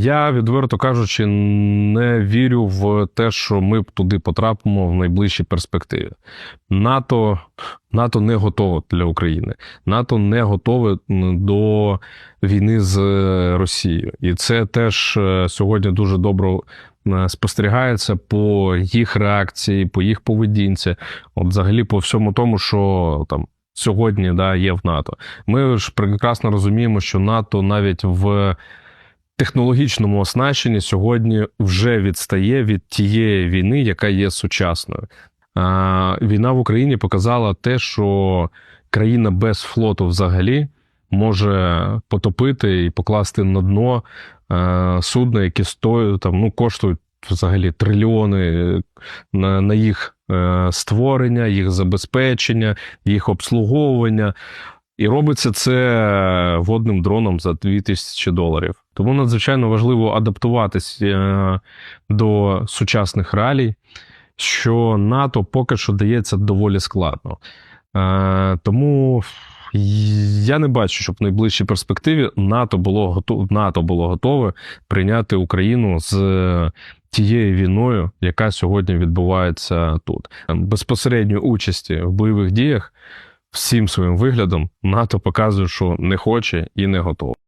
Я відверто кажучи, не вірю в те, що ми туди потрапимо в найближчій перспективі. НАТО, НАТО не готове для України. НАТО не готове до війни з е, Росією. І це теж е, сьогодні дуже добре спостерігається по їх реакції, по їх поведінці, от взагалі по всьому тому, що там. Сьогодні да, є в НАТО. Ми ж прекрасно розуміємо, що НАТО навіть в технологічному оснащенні сьогодні вже відстає від тієї війни, яка є сучасною. А, Війна в Україні показала те, що країна без флоту взагалі може потопити і покласти на дно е, судна, які стоять там, ну, коштують взагалі трильйони на, на їх е, створення, їх забезпечення, їх обслуговування. І робиться це водним дроном за 2000 доларів. Тому надзвичайно важливо адаптуватись е, до сучасних реалій, що НАТО поки що дається доволі складно. Е, Тому я не бачу, щоб в найближчій перспективі НАТО було готове, НАТО було готове прийняти Україну з тією війною, яка сьогодні відбувається тут. Безпосередньої участі в бойових діях всім своїм виглядом НАТО показує, що не хоче і не готове.